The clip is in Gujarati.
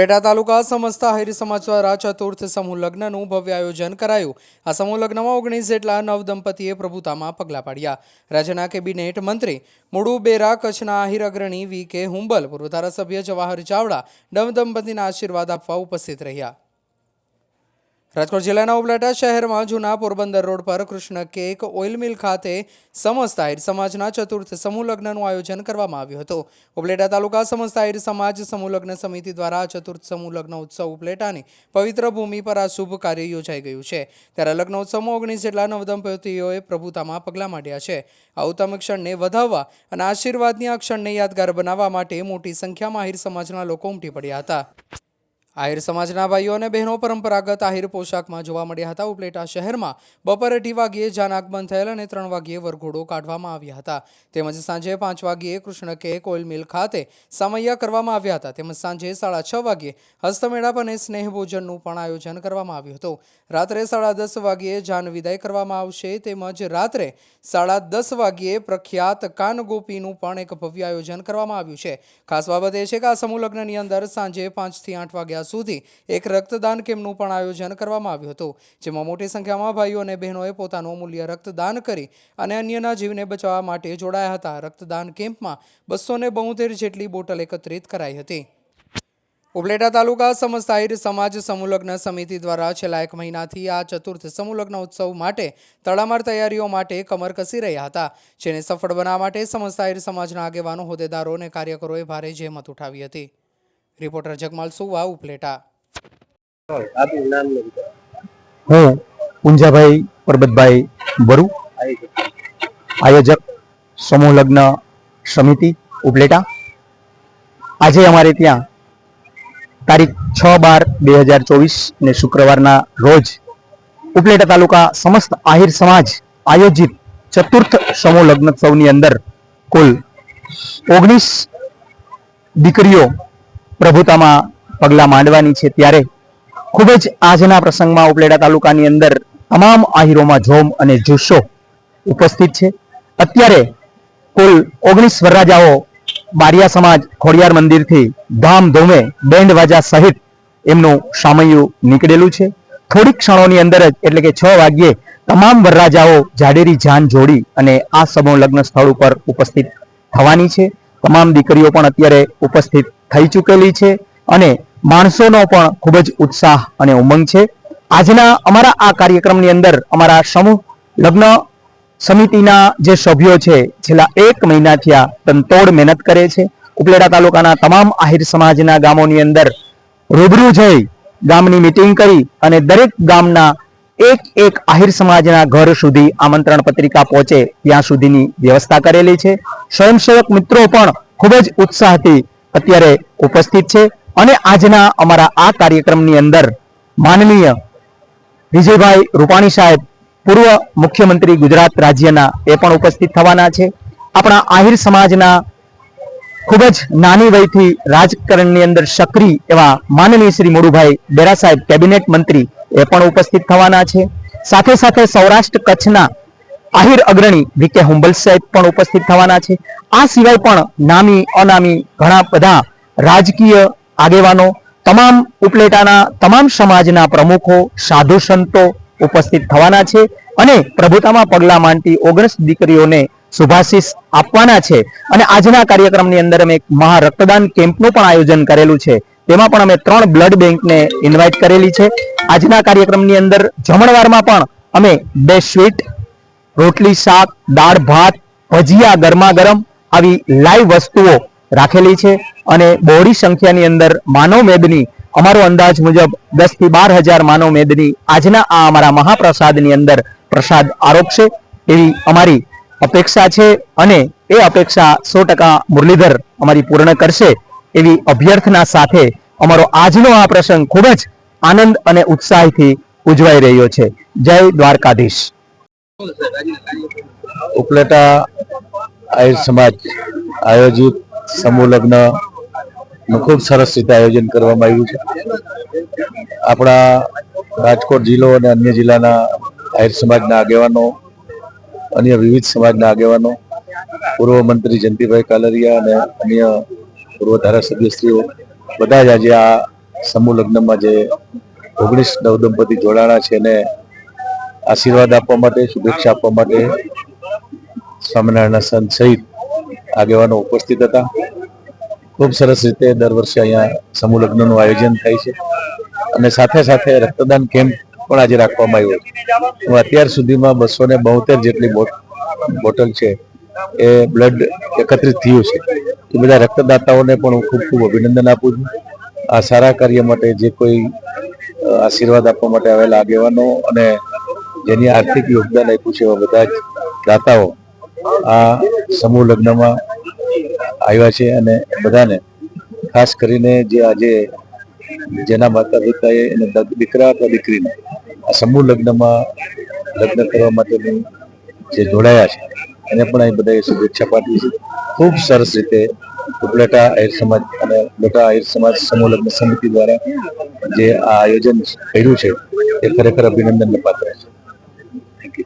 ઉપલેટા તાલુકા સમસ્ત આહિર સમાજ દ્વારા ચતુર્થ સમૂહ લગ્નનું ભવ્ય આયોજન કરાયું. આ સમૂહ લગ્નમાં ઓગણીસ જેટલા નવ દંપતીએ પ્રભુતામાં પગલાં પાડ્યા. રાજ્યના કેબિનેટ મંત્રી મુડુ બેરા, કચ્છના આહિર અગ્રણી વી કે હુંબલ, પૂર્વ ધારાસભ્ય જવાહર ચાવડા, નવ દંપતીના આશીર્વાદ આપવા ઉપસ્થિત રહ્યા. રાજકોટ જિલ્લાના ઉપલેટા શહેરમાં જૂના પોરબંદર રોડ પર કૃષ્ણ કેક ઓઇલ મિલ ખાતે સમસ્ત આહિર સમાજના ચતુર્થ સમૂહ લગ્નનું આયોજન કરવામાં આવ્યું હતું. ઉપલેટા તાલુકા સમસ્ત આહિર સમાજ સમૂહ લગ્ન સમિતિ દ્વારા ચતુર્થ સમૂહ લગ્ન ઉત્સવ ઉપલેટાની પવિત્ર ભૂમિ પર આ શુભ કાર્ય યોજાઈ ગયું છે. ત્યારે લગ્ન ઉત્સવમાં ઓગણીસ જેટલા નવદંપતિઓએ પ્રભુતામાં પગલાં માંડ્યા છે. આ ઉત્તમ ક્ષણને વધાવવા અને આશીર્વાદની આ ક્ષણને યાદગાર બનાવવા માટે મોટી સંખ્યામાં આહિર સમાજના લોકો ઉમટી પડ્યા હતા. આહિર સમાજના ભાઈઓ અને બહેનો પરંપરાગત આહિર પોશાકમાં જોવા મળ્યા હતા. ઉપલેટા શહેરમાં બપોરે અઢી વાગ્યે જાન આગમન થયેલ અને ત્રણ વાગ્યે વરઘોડો કાઢવામાં આવ્યા હતા. તેમજ સાંજે પાંચ વાગ્યે કૃષ્ણ કે કોઇલ મિલ ખાતે સમૈયા કરવામાં આવ્યા હતા. તેમજ સાંજે સાડા છ વાગ્યે હસ્તમેળાપ અને સ્નેહ ભોજનનું પણ આયોજન કરવામાં આવ્યું હતું. રાત્રે સાડા દસ વાગ્યે જાન વિદાય કરવામાં આવશે. તેમજ રાત્રે સાડા દસ વાગ્યે પ્રખ્યાત કાન ગોપીનું પણ એક ભવ્ય આયોજન કરવામાં આવ્યું છે. ખાસ બાબત એ છે કે આ સમૂહ લગ્નની અંદર સાંજે પાંચથી આઠ વાગ્યા સુધી એક રક્તદાન કેમ્પનું પણ આયોજન કરવામાં આવ્યું હતું, જેમાં મોટી સંખ્યામાં ભાઈઓ અને બહેનોએ પોતાનું અમૂલ્ય રક્તદાન કરી અને અન્યના જીવને બચાવવા માટે જોડાયા હતા. રક્તદાન કેમ્પમાં બસો ને જેટલી બોટલ એકત્રિત કરાઈ હતી. ઉપલેટા તાલુકા સમસ્તાહિર સમાજ સમૂહલગ્ન સમિતિ દ્વારા છેલ્લા એક મહિનાથી આ ચતુર્થ સમૂહલગ્ન ઉત્સવ માટે તડામાર તૈયારીઓ માટે કમર કસી રહ્યા હતા, જેને સફળ બનાવવા માટે સમસ્તાહિર સમાજના આગેવાનો, હોદ્દેદારો અને કાર્યકરોએ ભારે જહેમત ઉઠાવી હતી. રિપોર્ટર જગમાલ સુવા, ઉપલેટા. હું પુંજાભાઈ પરબતભાઈ વરુ આયોજક સમૂહ લગ્ન સમિતિ, ઉપલેટા આજે અમારે ત્યાં તારીખ છ બાર બે હજાર ચોવીસ ને શુક્રવારના રોજ ઉપલેટા તાલુકા સમસ્ત આહિર સમાજ આયોજિત ચતુર્થ સમૂહ લગ્નોત્સવની અંદર કુલ ઓગણીસ દીકરીઓ પ્રભુતામાં પગલાં માંડવાની છે ત્યારે ખૂબ જ આજના પ્રસંગમાં ઉપલેટા તાલુકાની અંદર તમામ આહીરોમાં જોમ અને જુસ્સો ઉપસ્થિત છે. અત્યારે કુલ ઓગણીસ વરરાજાઓ બારિયા સમાજ ખોડિયાર મંદિરથી ધામધૂમે બેન્ડ વાજા સહિત એમનું સામૈયું નીકળેલું છે. થોડીક ક્ષણોની અંદર જ એટલે કે છ વાગ્યે તમામ વરરાજાઓ જાડેરી જાન જોડી અને આ સમૂહ લગ્ન સ્થળ ઉપર ઉપસ્થિત થવાની છે. તમામ દીકરીઓ પણ અત્યારે ઉપસ્થિત થઈ ચૂકેલી છે અને માણસોનો પણ ખૂબ જ ઉત્સાહ અને ઉમંગ છે. આજના અમારા આ કાર્યક્રમની અંદર અમારા સમૂહ લગ્ન સમિતિના જે સભ્યો છે, છેલ્લા એક મહિનાથી આ તંતોડ મહેનત કરે છે. ઉપલેટા તાલુકાના તમામ આહિર સમાજના ગામોની અંદર રૂબરૂ જઈ ગામની મિટિંગ કરી અને દરેક ગામના એક એક આહિર સમાજના ઘર સુધી આમંત્રણ પત્રિકા પહોંચે ત્યાં સુધીની વ્યવસ્થા કરેલી છે. સ્વયંસેવક મિત્રો પણ ખૂબ જ ઉત્સાહથી અત્યારે ઉપસ્થિત છે અને આજના અમારા આ કાર્યક્રમની અંદર માનનીય વિજયભાઈ રૂપાણી સાહેબ, પૂર્વ મુખ્યમંત્રી ગુજરાત રાજ્યના એ પણ ઉપસ્થિત થવાના છે. આપણા આહિર સમાજના ખૂબ જ નાની વયથી રાજકારણની અંદર સક્રિય એવા માનનીય શ્રી મોડુભાઈ બેરા સાહેબ, કેબિનેટ મંત્રી એ પણ ઉપસ્થિત થવાના છે. સાથે સાથે સૌરાષ્ટ્ર કચ્છના આહિર અગ્રણી વીકે હુંબલ સાહેબ પણ ઉપસ્થિત થવાના છે. આ સિવાય પણ નામી, અનામી ઘણા બધા રાજકીય આગેવાનો, તમામ ઉપલેટાના, તમામ સમાજના પ્રમુખો, સાધુ સંતો ઉપસ્થિત થવાના છે અને પ્રભુતામાં પગલાં માંડતી ઓગણીસ દીકરીઓને શુભાશીષ આપવાના છે. અને આજના કાર્યક્રમની અંદર અમે એક મહા રક્તદાન કેમ્પનું પણ આયોજન કરેલું છે. તેમાં પણ અમે ત્રણ બ્લડ બેંકને ઇન્વાઇટ કરેલી છે. આજના કાર્યક્રમની અંદર જમણવારમાં પણ અમે બે સ્વીટ રોટલી, શાક, દાળ, ભાત, ભજીયા ગરમા ગરમ આવી લાઈવ વસ્તુઓ રાખેલી છે અને બહોળી સંખ્યાની અંદર માનવ મેદની, અમારો અંદાજ મુજબ દસથી બાર હજાર માનવ મેદની આજના આ અમારા મહાપ્રસાદની અંદર પ્રસાદ આરોપશે એવી અમારી અપેક્ષા છે અને એ અપેક્ષા સો ટકા મુરલીધર અમારી પૂર્ણ કરશે એવી અભ્યર્થના સાથે અમારો આજનો આ પ્રસંગ ખૂબ જ આનંદ અને ઉત્સાહથી ઉજવાઈ રહ્યો છે. જય દ્વારકાધીશ. ઉપલેટા આહિર સમાજ આયોજિત સમૂહ લગ્નનું ખૂબ સરસ રીતે આયોજન કરવામાં આવ્યું છે. આપણા રાજકોટ જિલ્લો અને અન્ય જિલ્લાના આહિર સમાજના આગેવાનો, અન્ય વિવિધ સમાજના આગેવાનો, પૂર્વ મંત્રી જયંતિભાઈ કાલરિયા અને અન્ય પૂર્વ ધારાસભ્યશ્રીઓ બધા જ આજે આ સમૂહ લગ્નમાં જે ઓગણીસ નવદંપતિ જોડાણા છે એને આશીર્વાદ આપવા માટે, શુભેચ્છા આપવા માટે સ્વામિનારાયણના સંત સહિત આગેવાનો ઉપસ્થિત હતા. ખૂબ સરસ રીતે દર વર્ષે અહીંયા સમૂહ લગ્નનું આયોજન થાય છે અને સાથે સાથે રક્તદાન કેમ્પ પણ આજે રાખવામાં આવ્યો છે. અત્યાર સુધીમાં બસો ને જેટલી બોટ- બોટલ છે એ બ્લડ એકત્રિત થયું છે. એ બધા રક્તદાતાઓને પણ હું ખૂબ ખૂબ અભિનંદન આપું છું. આ સારા કાર્ય માટે જે કોઈ આશીર્વાદ આપવા માટે આવેલા આગેવાનો અને જેની આર્થિક યોગદાન આપ્યું છે એવા બધા જ દાતાઓ આ સમૂહ લગ્નમાં આવ્યા છે અને બધાને ખાસ કરીને જે આજે જેના માતા પિતાએ એને દીકરા અથવા દીકરીને આ સમૂહ લગ્નમાં લગ્ન કરવા માટેની જે જોડાયા છે એને પણ અહીં બધાએ શુભેચ્છા પાઠવી છે. ખૂબ સરસ રીતે ઉપલેટા આહિર સમાજ અને ઉપલેટા આહિર સમાજ સમૂહ લગ્ન સમિતિ દ્વારા જે આ આયોજન કર્યું છે, એ ખરેખર અભિનંદનને પાત્ર છે.